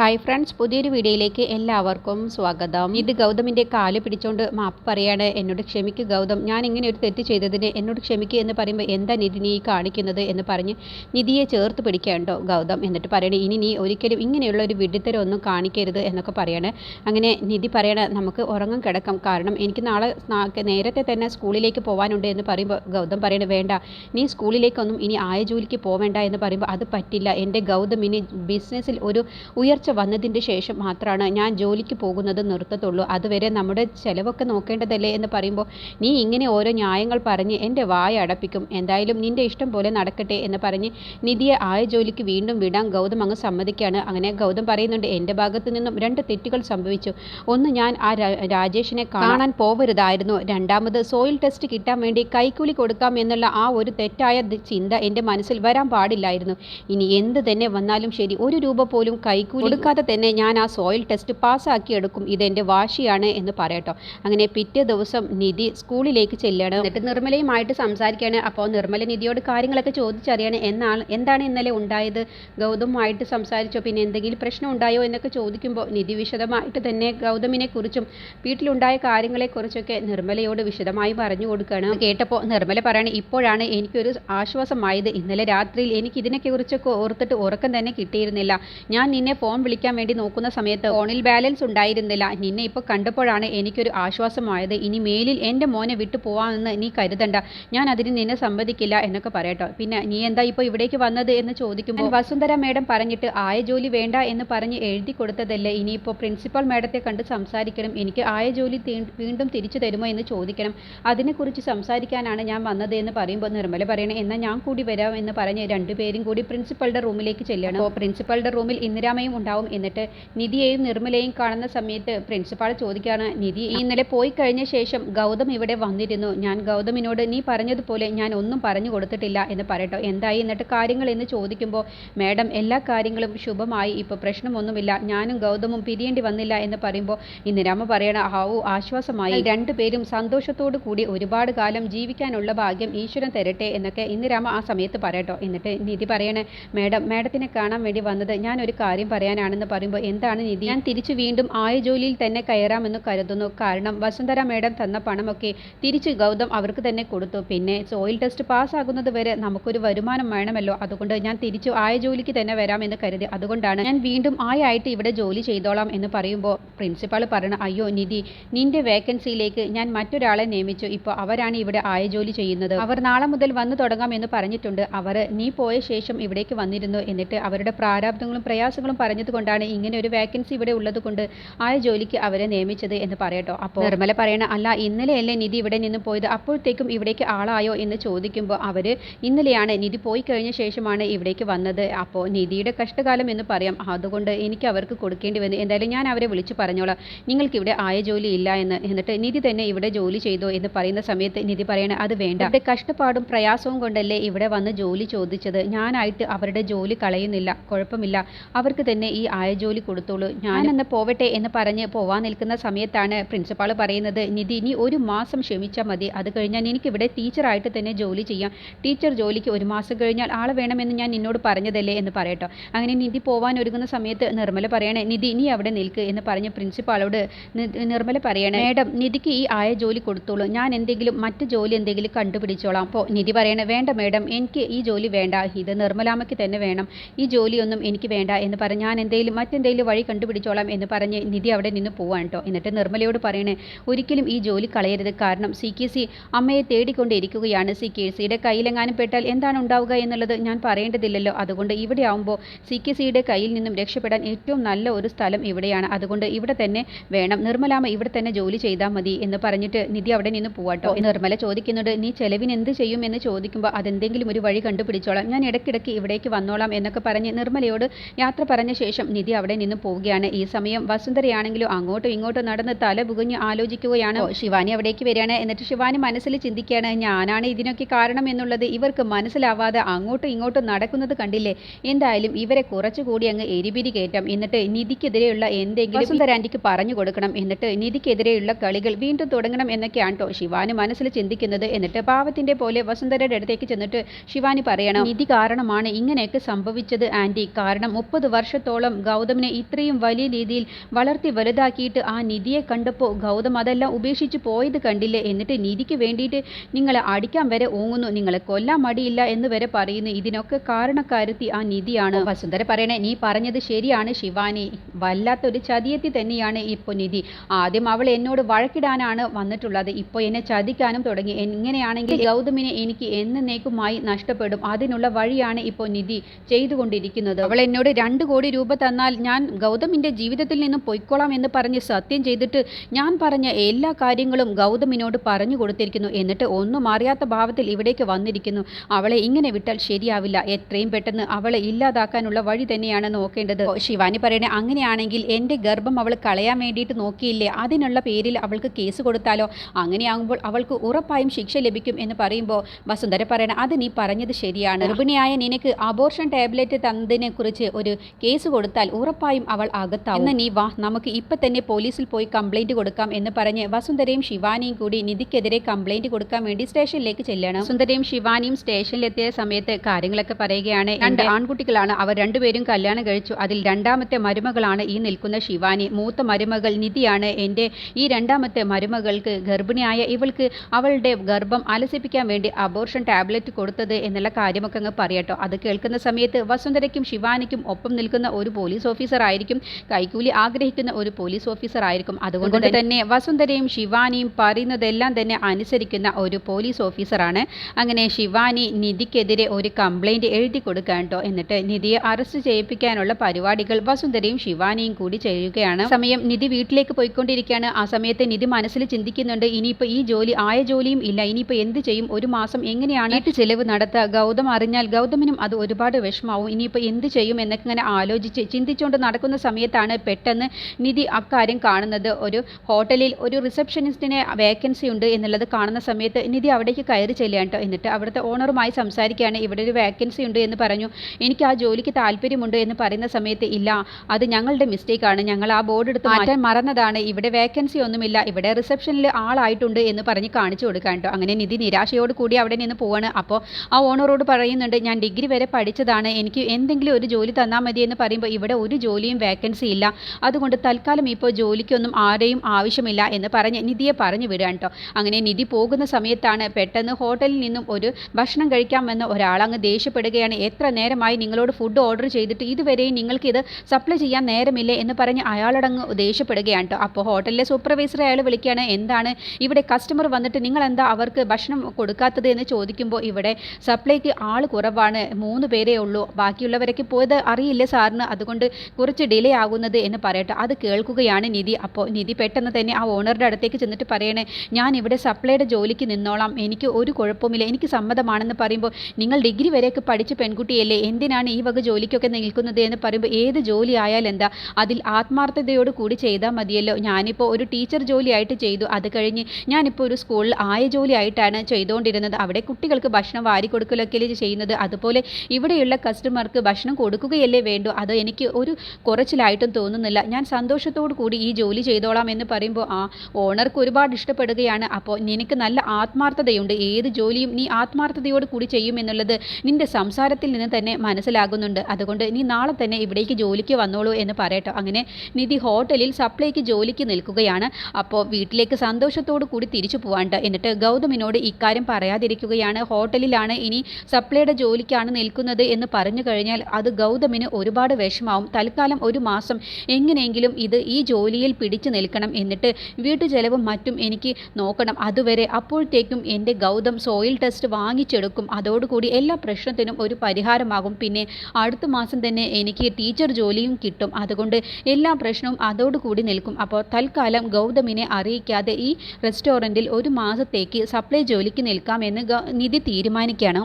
Hi friends പുതിയൊരു വീഡിയോയിലേക്ക് എല്ലാവർക്കും സ്വാഗതം. ഇത് ഗൗതമിന്റെ കാൽ പിടിച്ചുകൊണ്ട് മാപ്പ് പറയാണ് എന്നോട് ക്ഷമിക്ക് ഗൗതം. ഞാൻ ഇങ്ങനെ ഒരു തെറ്റ് ചെയ്തതിന് എന്നോട് ക്ഷമിക്കുക എന്ന് പറയുമ്പോൾ എന്താ നിധി നീ കാണിക്കുന്നത്? എന്ന് പറഞ്ഞ് നിധിയെ ചേർത്ത് പിടിക്കാണ്ടോ ഗൗതം. എന്നിട്ട് പറയണേ ഇനി നീ ഒരിക്കലും ഇങ്ങനെയുള്ള ഒരു വിഡിത്തരം ഒന്നും കാണിക്കരുത് എന്നൊക്കെ പറയാണ്. അങ്ങനെ നിധി പറയണ നമുക്ക് ഉറങ്ങാൻ കിടക്കാം. കാരണം എനിക്ക് നാളെ നേരത്തെ തന്നെ സ്കൂളിലേക്ക് പോകാനുണ്ട് എന്ന് പറയുമ്പോൾ ഗൗതം പറയണ വേണ്ട. നീ സ്കൂളിലേക്കൊന്നും ഇനി ആയ ജോലിക്ക് പോവേണ്ട എന്ന് പറയുമ്പോൾ അത് പറ്റില്ല. എന്റെ ഗൗതം ഇനി ബിസിനസ്സിൽ ഒരു ഉയർച്ച വന്നതിന്റെ ശേഷം മാത്രമാണ് ഞാൻ ജോലിക്ക് പോകുന്നത് നിർത്തത്തുള്ളൂ. അതുവരെ നമ്മുടെ ചിലവൊക്കെ നോക്കേണ്ടതല്ലേ എന്ന് പറയുമ്പോൾ നീ ഇങ്ങനെ ഓരോ ന്യായങ്ങൾ പറഞ്ഞ് എന്റെ വായ അടപ്പിക്കും. എന്തായാലും നിന്റെ ഇഷ്ടം പോലെ നടക്കട്ടെ എന്ന് പറഞ്ഞ് നിധിയെ ആയ ജോലിക്ക് വീണ്ടും വിടാൻ ഗൗതം അങ്ങ് സമ്മതിക്കുകയാണ്. അങ്ങനെ ഗൗതം പറയുന്നുണ്ട് എന്റെ ഭാഗത്ത് നിന്നും രണ്ട് തെറ്റുകൾ സംഭവിച്ചു. ഒന്ന് ഞാൻ ആ രാജേഷിനെ കാണാൻ പോവരുതായിരുന്നു. രണ്ടാമത് സോയിൽ ടെസ്റ്റ് കിട്ടാൻ വേണ്ടി കൈക്കൂലി കൊടുക്കാം എന്നുള്ള ആ ഒരു തെറ്റായ ചിന്ത എന്റെ മനസ്സിൽ വരാൻ പാടില്ലായിരുന്നു. ഇനി എന്ത് തന്നെ വന്നാലും ശരി ഒരു രൂപ പോലും കൈക്കൂലി കൊടുക്കാതെ തന്നെ ഞാൻ ആ സോയിൽ ടെസ്റ്റ് പാസ്സാക്കി എടുക്കും. ഇതെന്റെ വാശിയാണ് എന്ന് പറയട്ടോ. അങ്ങനെ പിറ്റേ ദിവസം നിധി സ്കൂളിലേക്ക് ചെല്ലുകയാണ്. എന്നിട്ട് നിർമ്മലയുമായിട്ട് സംസാരിക്കുകയാണ്. അപ്പോൾ നിർമ്മല നിധിയോട് കാര്യങ്ങളൊക്കെ ചോദിച്ചറിയാണ്. എന്നാണ് എന്താണ് ഇന്നലെ ഉണ്ടായത്? ഗൗതമുമായിട്ട് സംസാരിച്ചോ? പിന്നെ എന്തെങ്കിലും പ്രശ്നം ഉണ്ടായോ? എന്നൊക്കെ ചോദിക്കുമ്പോൾ നിധി വിശദമായിട്ട് തന്നെ ഗൗതമിനെ കുറിച്ചും വീട്ടിലുണ്ടായ കാര്യങ്ങളെക്കുറിച്ചൊക്കെ നിർമ്മലയോട് വിശദമായി പറഞ്ഞു കൊടുക്കുകയാണ്. കേട്ടപ്പോൾ നിർമ്മല പറയണേ ഇപ്പോഴാണ് എനിക്കൊരു ആശ്വാസമായത്. ഇന്നലെ രാത്രിയിൽ എനിക്ക് ഇതിനെക്കുറിച്ചൊക്കെ ഓർത്തിട്ട് ഉറക്കം തന്നെ കിട്ടിയിരുന്നില്ല. ഞാൻ നിന്നെ ഫോൺ വിളിക്കാൻ വേണ്ടി നോക്കുന്ന സമയത്ത് ഫോണിൽ ബാലൻസ് ഉണ്ടായിരുന്നില്ല. നിന്നെ ഇപ്പോൾ കണ്ടപ്പോഴാണ് എനിക്കൊരു ആശ്വാസമായത്. ഇനി മേലിൽ എന്റെ മോനെ വിട്ടു പോവാമെന്ന് നീ കരുതണ്ട. ഞാൻ അതിന് നിന്നെ സമ്മതിക്കില്ല എന്നൊക്കെ പറയട്ടോ. പിന്നെ നീ എന്താ ഇപ്പോൾ ഇവിടേക്ക് വന്നത് എന്ന് ചോദിക്കുമ്പോൾ വസുന്ധര മേഡം പറഞ്ഞിട്ട് ആയ ജോലി വേണ്ട എന്ന് പറഞ്ഞ് എഴുതി കൊടുത്തതല്ലേ? ഇനിയിപ്പോൾ പ്രിൻസിപ്പൽ മേഡത്തെ കണ്ട് സംസാരിക്കണം. എനിക്ക് ആയ ജോലി വീണ്ടും തിരിച്ചു തരുമോ എന്ന് ചോദിക്കണം. അതിനെക്കുറിച്ച് സംസാരിക്കാനാണ് ഞാൻ വന്നത് എന്ന് പറയുമ്പോൾ നിർമ്മല പറയണേ എന്നാൽ ഞാൻ കൂടി വരാം എന്ന് പറഞ്ഞ് രണ്ടുപേരും കൂടി പ്രിൻസിപ്പളുടെ റൂമിലേക്ക് ചെല്ലണം. അപ്പോൾ പ്രിൻസിപ്പളുടെ റൂമിൽ ഇന്ദിരാമയും ഉണ്ടാവും. എന്നിട്ട് നിധിയെയും നിർമ്മലയും കാണുന്ന സമയത്ത് പ്രിൻസിപ്പാൾ ചോദിക്കുകയാണ് നിധി ഇന്നലെ പോയി കഴിഞ്ഞ ശേഷം ഗൗതം ഇവിടെ വന്നിരുന്നു. ഞാൻ ഗൗതമിനോട് നീ പറഞ്ഞതുപോലെ ഞാൻ ഒന്നും പറഞ്ഞു കൊടുത്തിട്ടില്ല എന്ന് പറയട്ടോ. എന്തായി? എന്നിട്ട് കാര്യങ്ങൾ എന്ന് ചോദിക്കുമ്പോൾ മാഡം എല്ലാ കാര്യങ്ങളും ശുഭമായി. ഇപ്പോൾ പ്രശ്നമൊന്നുമില്ല. ഞാനും ഗൗതമും പിരിയേണ്ടി വന്നില്ല എന്ന് പറയുമ്പോൾ ഇന്ദിരാമ പറയണ ഹാവു ആശ്വാസമായി. രണ്ടുപേരും സന്തോഷത്തോടു കൂടി ഒരുപാട് കാലം ജീവിക്കാനുള്ള ഭാഗ്യം ഈശ്വരൻ തരട്ടെ എന്നൊക്കെ ഇന്ദിരാമ ആ സമയത്ത് പറയട്ടോ. എന്നിട്ട് നിധി പറയണേ മാഡം മാഡത്തിനെ കാണാൻ വേണ്ടി വന്നത് ഞാൻ ഒരു കാര്യം പറയാനാണെന്ന് പറയുമ്പോൾ എന്താണ് നിധി? ഞാൻ തിരിച്ചു വീണ്ടും ആയ ജോലിയിൽ തന്നെ കയറാമെന്ന് കരുതുന്നു. കാരണം വസുന്ധര മേഡം തന്ന പണമൊക്കെ തിരിച്ച് ഗൗതം അവർക്ക് തന്നെ കൊടുത്തു. പിന്നെ സോയിൽ ടെസ്റ്റ് പാസ്സാകുന്നത് വരെ നമുക്കൊരു വരുമാനം വേണമല്ലോ. അതുകൊണ്ട് ഞാൻ തിരിച്ചു ആയ ജോലിക്ക് തന്നെ വരാമെന്ന് കരുതി. അതുകൊണ്ടാണ് ഞാൻ വീണ്ടും ആയായിട്ട് ഇവിടെ ജോലി ചെയ്തോളാം എന്ന് പറയുമ്പോൾ പ്രിൻസിപ്പാൾ പറഞ്ഞു അയ്യോ നിധി നിന്റെ വേക്കൻസിയിലേക്ക് ഞാൻ മറ്റൊരാളെ നിയമിച്ചു. ഇപ്പോൾ അവരാണ് ഇവിടെ ആയ ജോലി ചെയ്യുന്നത്. അവർ നാളെ മുതൽ വന്നു തുടങ്ങാം എന്ന് പറഞ്ഞിട്ടുണ്ട്. അവർ നീ പോയ ശേഷം ഇവിടേക്ക് വന്നിരുന്നു. എന്നിട്ട് അവരുടെ പ്രാരാബ്ദങ്ങളും പ്രയാസങ്ങളും പറഞ്ഞതുകൊണ്ടാണ് ഇങ്ങനെ ഒരു വേക്കൻസി ഇവിടെ ഉള്ളത് കൊണ്ട് ആ ജോലിക്ക് അവരെ നിയമിച്ചത് എന്ന് പറയട്ടോ. അപ്പോൾ നിർമ്മല പറയണ അല്ല ഇന്നലെയല്ലേ നിധി ഇവിടെ നിന്ന് പോയത്? അപ്പോഴത്തേക്കും ഇവിടേക്ക് ആളായോ? എന്ന് ചോദിക്കുമ്പോൾ അവർ ഇന്നലെയാണ്. നിധി പോയി കഴിഞ്ഞ ശേഷമാണ് ഇവിടേക്ക് വന്നത്. അപ്പോൾ നിധിയുടെ കഷ്ടകാലം എന്ന് പറയാം. അതുകൊണ്ട് എനിക്ക് അവർക്ക് കൊടുക്കേണ്ടി വന്നു. എന്തായാലും ഞാൻ അവരെ വിളിച്ചു പറഞ്ഞോളാം. നിങ്ങൾക്ക് ഇവിടെ ആയ ജോലി ഇല്ല എന്ന്. എന്നിട്ട് നിധി തന്നെ ഇവിടെ ജോലി ചെയ്തോ? എന്ന് പറയുന്ന സമയത്ത് നിധി പറയണ അത് വേണ്ട. അവരുടെ കഷ്ടപ്പാടും പ്രയാസവും കൊണ്ടല്ലേ ഇവിടെ വന്ന് ജോലി ചോദിച്ചത്? ഞാനായിട്ട് അവരുടെ ജോലി കളയുന്നില്ല. കുഴപ്പമില്ല. അവർക്ക് തന്നെ ആയ ജോലി കൊടുത്തോളൂ. ഞാനെന്ന് പോവട്ടെ എന്ന് പറഞ്ഞ് പോവാൻ നിൽക്കുന്ന സമയത്താണ് പ്രിൻസിപ്പാൾ പറയുന്നത് നിധി ഇനി ഒരു മാസം ക്ഷമിച്ചാൽ മതി. അത് കഴിഞ്ഞാൽ എനിക്കിവിടെ ടീച്ചറായിട്ട് തന്നെ ജോലി ചെയ്യാം. ടീച്ചർ ജോലിക്ക് ഒരു മാസം കഴിഞ്ഞാൽ ആളെ വേണമെന്ന് ഞാൻ നിന്നോട് പറഞ്ഞതല്ലേ? എന്ന് പറയട്ടോ. അങ്ങനെ നിധി പോവാൻ ഒരുങ്ങുന്ന സമയത്ത് നിർമ്മല പറയണേ നിധി നീ അവിടെ നിൽക്ക് എന്ന് പറഞ്ഞ് പ്രിൻസിപ്പാളോട് നിർമ്മല പറയണേ മേഡം നിധിക്ക് ഈ ആയ ജോലി കൊടുത്തോളൂ. ഞാൻ എന്തെങ്കിലും മറ്റ് ജോലി എന്തെങ്കിലും കണ്ടുപിടിച്ചോളാം. അപ്പോൾ നിധി പറയണേ വേണ്ട മേഡം എനിക്ക് ഈ ജോലി വേണ്ട. ഇത് നിർമ്മലാമ്മയ്ക്ക് തന്നെ വേണം. ഈ ജോലിയൊന്നും എനിക്ക് വേണ്ട എന്ന് പറഞ്ഞ് ഞാൻ എന്തെങ്കിലും മറ്റെന്തെങ്കിലും വഴി കണ്ടുപിടിച്ചോളാം എന്ന് പറഞ്ഞ് നിധി അവിടെ നിന്ന് പോവാൻ കേട്ടോ എന്നിട്ട് നിർമ്മലയോട് പറയണേ ഒരിക്കലും ഈ ജോലി കളയരുത്. കാരണം സി കെ സി അമ്മയെ തേടിക്കൊണ്ടിരിക്കുകയാണ്. സി കെ സിയുടെ കയ്യിലെങ്ങാനും പെട്ടാൽ എന്താണ് ഉണ്ടാവുക എന്നുള്ളത് ഞാൻ പറയേണ്ടതില്ലല്ലോ. അതുകൊണ്ട് ഇവിടെ ആവുമ്പോൾ സി കെ സിയുടെ കയ്യിൽ നിന്നും രക്ഷപ്പെടാൻ ഏറ്റവും നല്ല ഒരു സ്ഥലം ഇവിടെയാണ്. അതുകൊണ്ട് ഇവിടെ തന്നെ വേണം. നിർമ്മലാമ ഇവിടെ തന്നെ ജോലി ചെയ്താൽ മതി എന്ന് പറഞ്ഞിട്ട് നിധി അവിടെ നിന്ന് പോവാട്ടോ നിർമ്മല ചോദിക്കുന്നുണ്ട് നീ ചെലവിന് എന്ത് ചെയ്യും? എന്ന് ചോദിക്കുമ്പോൾ അതെന്തെങ്കിലും ഒരു വഴി കണ്ടുപിടിച്ചോളാം. ഞാൻ ഇടയ്ക്കിടയ്ക്ക് ഇവിടേക്ക് വന്നോളാം എന്നൊക്കെ പറഞ്ഞ് നിർമ്മലയോട് യാത്ര പറഞ്ഞ ശേഷം നിധി അവിടെ നിന്ന് പോവുകയാണ്. ഈ സമയം വസുന്ധരയാണെങ്കിലും അങ്ങോട്ടും ഇങ്ങോട്ടും നടന്ന് തല പുകഞ്ഞ് ആലോചിക്കുകയാണ്. ശിവാനി അവിടേക്ക് വരികയാണ്. എന്നിട്ട് ശിവാനി മനസ്സിൽ ചിന്തിക്കുകയാണ് ഞാനാണ് ഇതിനൊക്കെ കാരണം എന്നുള്ളത് ഇവർക്ക് മനസ്സിലാവാതെ അങ്ങോട്ടും ഇങ്ങോട്ടും നടക്കുന്നത് കണ്ടില്ലേ? എന്തായാലും ഇവരെ കുറച്ചുകൂടി അങ്ങ് എരിപിരി കയറ്റാം. എന്നിട്ട് നിധിക്കെതിരെയുള്ള എന്തെങ്കിലും വസുന്ധരാൻഡിക്ക് പറഞ്ഞു കൊടുക്കണം. എന്നിട്ട് നിധിക്കെതിരെയുള്ള കളികൾ വീണ്ടും തുടങ്ങണം എന്നൊക്കെയാണ് ശിവാനി മനസ്സിൽ ചിന്തിക്കുന്നത്. എന്നിട്ട് പാവത്തിന്റെ പോലെ വസുന്ധരയുടെ അടുത്തേക്ക് ചെന്നിട്ട് ശിവാനി പറയണം നിധി കാരണമാണ് ഇങ്ങനെയൊക്കെ സംഭവിച്ചത് ആന്റി കാരണം മുപ്പത് വർഷത്തോളം ഗൗതം. ഗൗതമിനെ ഇത്രയും വലിയ രീതിയിൽ വളർത്തി വലുതാക്കിയിട്ട് ആ നിധിയെ കണ്ടപ്പോൾ ഗൗതം അതെല്ലാം ഉപേക്ഷിച്ച് പോയത് കണ്ടില്ലേ? എന്നിട്ട് നിധിക്ക് വേണ്ടിയിട്ട് നിങ്ങളെ അടിക്കാൻ വരെ ഓങ്ങുന്നു. നിങ്ങളെ കൊല്ലാൻ മടിയില്ല എന്ന് വരെ പറയുന്നു. ഇതിനൊക്കെ കാരണക്കാരുത്തി ആ നിധിയാണ്. വസുന്ധര പറയണേ നീ പറഞ്ഞത് ശരിയാണ് ശിവാനി. വല്ലാത്തൊരു ചതിയത്തി തന്നെയാണ് ഇപ്പോൾ നിധി. ആദ്യം അവൾ എന്നോട് വഴക്കിടാനാണ് വന്നിട്ടുള്ളത്. ഇപ്പോൾ എന്നെ ചതിക്കാനും തുടങ്ങി. എങ്ങനെയാണെങ്കിൽ ഗൗതമിനെ എനിക്ക് എന്നേക്കുമായി നഷ്ടപ്പെടും. അതിനുള്ള വഴിയാണ് ഇപ്പോൾ നിധി ചെയ്തുകൊണ്ടിരിക്കുന്നത്. അവൾ എന്നോട് രണ്ട് കോടി രൂപ തന്നാൽ ഞാൻ ഗൗതമിന്റെ ജീവിതത്തിൽ നിന്നും പൊയ്ക്കോളാം എന്ന് പറഞ്ഞ് സത്യം ചെയ്തിട്ട് ഞാൻ പറഞ്ഞ എല്ലാ കാര്യങ്ങളും ഗൗതമിനോട് പറഞ്ഞു കൊടുത്തിരിക്കുന്നു എന്നിട്ട് ഒന്നും അറിയാത്ത ഭാവത്തിൽ ഇവിടേക്ക് വന്നിരിക്കുന്നു. അവളെ ഇങ്ങനെ വിട്ടാൽ ശരിയാവില്ല. എത്രയും പെട്ടെന്ന് അവളെ ഇല്ലാതാക്കാനുള്ള വഴി തന്നെയാണ് നോക്കേണ്ടത്. ശിവാനി പറയണേ അങ്ങനെയാണെങ്കിൽ എന്റെ ഗർഭം അവൾ കളയാൻ വേണ്ടിയിട്ട് നോക്കിയില്ലേ? അതിനുള്ള പേരിൽ അവൾക്ക് കേസ് കൊടുത്താലോ? അങ്ങനെയാകുമ്പോൾ അവൾക്ക് ഉറപ്പായും ശിക്ഷ ലഭിക്കും എന്ന് പറയുമ്പോൾ വസുന്ധര പറയണ അത് നീ പറഞ്ഞത് ശരിയാണ്. ഗർഭിണിയായ നിനക്ക് അബോർഷൻ ടാബ്ലറ്റ് തന്നതിനെ കുറിച്ച് ഒരു കേസ് കൊടുത്താൽ ഉറപ്പായും അവൾ അകത്താവും. എന്ന നീ വാ നമുക്ക് ഇപ്പൊ തന്നെ പോലീസിൽ പോയി കംപ്ലൈന്റ് കൊടുക്കാം എന്ന് പറഞ്ഞ് വസുന്ധരയും ശിവാനിയും കൂടി നിധിക്കെതിരെ കംപ്ലൈന്റ് കൊടുക്കാൻ വേണ്ടി സ്റ്റേഷനിലേക്ക് ചെല്ലണം. സുന്ദരയും ശിവാനിയും സ്റ്റേഷനിലെത്തിയ സമയത്ത് കാര്യങ്ങളൊക്കെ പറയുകയാണ് രണ്ട് ആൺകുട്ടികളാണ് അവർ രണ്ടുപേരും കല്യാണം കഴിച്ചു. അതിൽ രണ്ടാമത്തെ മരുമകളാണ് ഈ നിൽക്കുന്ന ശിവാനി. മൂത്ത മരുമകൾ നിധിയാണ്. എന്റെ ഈ രണ്ടാമത്തെ മരുമകൾക്ക് ഗർഭിണിയായ ഇവൾക്ക് അവളുടെ ഗർഭം അലസിപ്പിക്കാൻ വേണ്ടി അബോർഷൻ ടാബ്ലറ്റ് കൊടുത്തത് എന്നുള്ള കാര്യമൊക്കെ അങ്ങ് പറയട്ടോ. അത് കേൾക്കുന്ന സമയത്ത് വസുന്ധരയ്ക്കും ശിവാനിക്കും ഒപ്പം നിൽക്കുന്ന ഒരു പോലീസ് ഓഫീസർ ആയിരിക്കും. കൈക്കൂലി ആഗ്രഹിക്കുന്ന ഒരു പോലീസ് ഓഫീസർ ആയിരിക്കും. അതുകൊണ്ട് തന്നെ വസുന്ധരയും ശിവാനിയും പറയുന്നതെല്ലാം തന്നെ അനുസരിക്കുന്ന ഒരു പോലീസ് ഓഫീസറാണ് അങ്ങനെ ശിവാനി നിധിക്കെതിരെ ഒരു കംപ്ലൈന്റ് എഴുതി കൊടുക്കാൻ കേട്ടോ. എന്നിട്ട് നിധിയെ അറസ്റ്റ് ചെയ്യിപ്പിക്കാനുള്ള പരിപാടികൾ വസുന്ധരയും ശിവാനിയും കൂടി ചെയ്യുകയാണ്. സമയം നിധി വീട്ടിലേക്ക് പോയിക്കൊണ്ടിരിക്കുകയാണ്. ആ സമയത്ത് നിധി മനസ്സിൽ ചിന്തിക്കുന്നുണ്ട് ഇനിയിപ്പോൾ ഈ ജോലി ആയ ജോലിയും ഇല്ല. ഇനിയിപ്പോൾ എന്ത് ചെയ്യും? ഒരു മാസം എങ്ങനെയാണ് വീട്ടു ചെലവ് നടത്തുക ഗൗതം അറിഞ്ഞാൽ ഗൗതമിനും അത് ഒരുപാട് വിഷമാവും. ഇനിയിപ്പോൾ എന്ത് ചെയ്യും എന്നൊക്കെ ഇങ്ങനെ ആലോചിച്ച് ചിന്തിച്ചുകൊണ്ട് നടക്കുന്ന സമയത്താണ് പെട്ടെന്ന് നിധി അക്കാര്യം കാണുന്നത്. ഒരു ഹോട്ടലിൽ ഒരു റിസപ്ഷനിസ്റ്റിനെ വേക്കൻസി ഉണ്ട് എന്നുള്ളത് കാണുന്ന സമയത്ത് നിധി അവിടേക്ക് കയറി ചെല്ലുകയാണ് കേട്ടോ എന്നിട്ട് അവിടുത്തെ ഓണറുമായി സംസാരിക്കുകയാണ്. ഇവിടെ ഒരു വേക്കൻസി ഉണ്ട് എന്ന് പറഞ്ഞു. എനിക്ക് ആ ജോലിക്ക് താല്പര്യമുണ്ട് എന്ന് പറയുന്ന സമയത്ത് ഇല്ല. അത് ഞങ്ങളുടെ മിസ്റ്റേക്കാണ് ഞങ്ങൾ ആ ബോർഡ് എടുത്ത് മാറ്റാൻ മറന്നതാണ്. ഇവിടെ വേക്കൻസി ഒന്നുമില്ല. ഇവിടെ റിസപ്ഷനിൽ ആളായിട്ടുണ്ട് എന്ന് പറഞ്ഞ് കാണിച്ചു കൊടുക്കാൻ കേട്ടോ അങ്ങനെ നിധി നിരാശയോട് കൂടി അവിടെ നിന്ന് പോവാണ്. അപ്പോൾ ആ ഓണറോട് പറയുന്നുണ്ട് ഞാൻ ഡിഗ്രി വരെ പഠിച്ചതാണ്. എനിക്ക് എന്തെങ്കിലും ഒരു ജോലി തന്നാൽ മതി എന്ന് പറയുമ്പോൾ ഇവിടെ ഒരു ജോലിയും വേക്കൻസി ഇല്ല. അതുകൊണ്ട് തൽക്കാലം ഇപ്പോൾ ജോലിക്കൊന്നും ആരെയും ആവശ്യമില്ല എന്ന് പറഞ്ഞ് നിധിയെ പറഞ്ഞു വിടുകയാണ് കേട്ടോ. അങ്ങനെ നിധി പോകുന്ന സമയത്താണ് പെട്ടെന്ന് ഹോട്ടലിൽ നിന്നും ഒരു ഭക്ഷണം കഴിക്കാമെന്ന് ഒരാളങ്ങ് ദേഷ്യപ്പെടുകയാണ്. എത്ര നേരമായി നിങ്ങളോട് ഫുഡ് ഓർഡർ ചെയ്തിട്ട് ഇതുവരെയും നിങ്ങൾക്ക് ഇത് സപ്ലൈ ചെയ്യാൻ നേരമില്ലേ എന്ന് പറഞ്ഞ് അയാളോടങ്ങ് ദേഷ്യപ്പെടുകയാണ് കേട്ടോ. അപ്പോൾ ഹോട്ടലിലെ സൂപ്പർവൈസറെ അയാൾ വിളിക്കുകയാണ് എന്താണ്? ഇവിടെ കസ്റ്റമർ വന്നിട്ട് നിങ്ങൾ എന്താ അവർക്ക് ഭക്ഷണം കൊടുക്കാത്തത്? എന്ന് ചോദിക്കുമ്പോൾ ഇവിടെ സപ്ലൈക്ക് ആൾ കുറവാണ് മൂന്ന് പേരേ ഉള്ളൂ. ബാക്കിയുള്ളവരൊക്കെ പോയത് അറിയില്ല സാറിന്. അതുകൊണ്ട് കുറച്ച് ഡിലേ ആകുന്നത് എന്ന് പറയട്ടെ. അത് കേൾക്കുകയാണ് നിധി. അപ്പോൾ നിധി പെട്ടെന്ന് തന്നെ ആ ഓണറുടെ അടുത്തേക്ക് ചെന്നിട്ട് പറയണേ ഞാൻ ഇവിടെ സപ്ലൈയുടെ ജോലിക്ക് നിന്നോളാം. എനിക്ക് ഒരു കുഴപ്പമില്ല എനിക്ക് സമ്മതമാണെന്ന് പറയുമ്പോൾ നിങ്ങൾ ഡിഗ്രി വരെയൊക്കെ പഠിച്ച പെൺകുട്ടിയല്ലേ? എന്തിനാണ് ഈ വക ജോലിക്കൊക്കെ നിൽക്കുന്നത്? എന്ന് പറയുമ്പോൾ ഏത് ജോലി ആയാൽ എന്താ അതിൽ ആത്മാർത്ഥതയോട് കൂടി ചെയ്താൽ മതിയല്ലോ. ഞാനിപ്പോൾ ഒരു ടീച്ചർ ജോലിയായിട്ട് ചെയ്തു. അത് കഴിഞ്ഞ് ഞാനിപ്പോൾ ഒരു സ്കൂളിൽ ആയ ജോലിയായിട്ടാണ് ചെയ്തുകൊണ്ടിരുന്നത് അവിടെ കുട്ടികൾക്ക് ഭക്ഷണം വാരി കൊടുക്കലൊക്കെ ചെയ്യുന്നത്. അതുപോലെ ഇവിടെയുള്ള കസ്റ്റമർക്ക് ഭക്ഷണം കൊടുക്കുകയല്ലേ വേണ്ടു. അത് എനിക്ക് ഒരു കുറച്ചിലായിട്ടും തോന്നുന്നില്ല. ഞാൻ സന്തോഷത്തോടു കൂടി ഈ ജോലി ചെയ്തോളാം എന്ന് പറയുമ്പോൾ ആ ഓണർക്ക് ഒരുപാട് ഇഷ്ടപ്പെടുകയാണ്. അപ്പോൾ നിനക്ക് നല്ല ആത്മാർത്ഥതയുണ്ട്. ഏത് ജോലിയും നീ ആത്മാർത്ഥതയോട് കൂടി ചെയ്യുമെന്നുള്ളത് നിന്റെ സംസാരത്തിൽ നിന്ന് തന്നെ മനസ്സിലാകുന്നുണ്ട്. അതുകൊണ്ട് നീ നാളെ തന്നെ ഇവിടേക്ക് ജോലിക്ക് വന്നോളൂ എന്ന് പറയട്ടോ. അങ്ങനെ നിധി ഹോട്ടലിൽ സപ്ലൈക്ക് ജോലിക്ക് നിൽക്കുകയാണ്. അപ്പോൾ വീട്ടിലേക്ക് സന്തോഷത്തോടു കൂടി തിരിച്ചു പോവാണ്ട്. എന്നിട്ട് ഗൗതമിനോട് ഇക്കാര്യം പറയാതിരിക്കുകയാണ്. ഹോട്ടലിലാണ് ഇനി സപ്ലൈയുടെ ജോലിക്കാണ് നിൽക്കുന്നത് എന്ന് പറഞ്ഞു കഴിഞ്ഞാൽ അത് ഗൗതമിന് ഒരുപാട് വിഷമാവും തൽക്കാലം ഒരു മാസം എങ്ങനെയെങ്കിലും ഇത് ഈ ജോലിയിൽ പിടിച്ചു നിൽക്കണം എന്നിട്ട് വീട്ടു ചെലവും മറ്റും എനിക്ക് നോക്കണം. അതുവരെ അപ്പോഴത്തേക്കും എന്റെ ഗൗതം സോയിൽ ടെസ്റ്റ് വാങ്ങിച്ചെടുക്കും. അതോടുകൂടി എല്ലാ പ്രശ്നത്തിനും ഒരു പരിഹാരമാകും. പിന്നെ അടുത്ത മാസം തന്നെ എനിക്ക് ടീച്ചർ ജോലിയും കിട്ടും. അതുകൊണ്ട് എല്ലാ പ്രശ്നവും അതോടുകൂടി നിൽക്കും. അപ്പോൾ തൽക്കാലം ഗൗതമിനെ അറിയിക്കാതെ ഈ റെസ്റ്റോറന്റിൽ ഒരു മാസത്തേക്ക് സപ്ലൈ ജോലിക്ക് നിൽക്കാമെന്ന് നിധി തീരുമാനിക്കുകയാണ്.